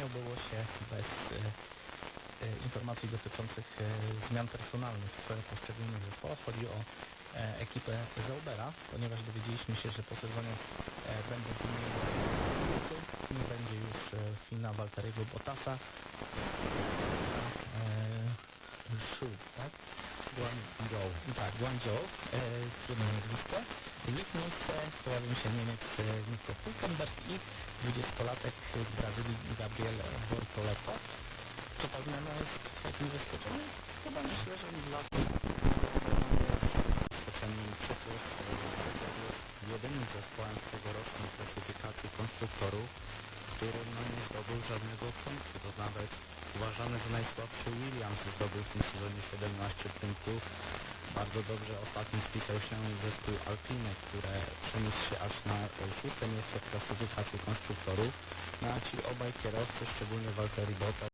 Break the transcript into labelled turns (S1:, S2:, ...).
S1: nie obyło się bez e, e, informacji dotyczących e, zmian personalnych w poszczególnych zespołach. Chodzi o ekipę Zaubera, ponieważ dowiedzieliśmy się, że po sezonie będą wymienione piłki. nie będzie już Fina Walteriego Bottasa. E, Shu, tak? Guangzhou. Tak, Guangzhou, e, trudne nazwisko. W miejsce pojawił się Niemiec e, Nico Hulkenberg i 20-latek z Brazylii Gabriel Bortoleto. Czy ta zmiana jest jakimś zaskoczeniem? Chyba myślę, że dla
S2: zaskoczeniem e, jest jedynym zespołem tegorocznej klasyfikacji konstruktorów, który no, nie zdobył żadnego punktu. To nawet uważany za najsłabszy Williams zdobył w tym sezonie 17 punktów. Bardzo dobrze ostatnio spisał się zespół Alpine, które przeniósł się aż na szóste miejsce w klasyfikacji konstruktorów. No a ci obaj kierowcy, szczególnie Valtteri Bottas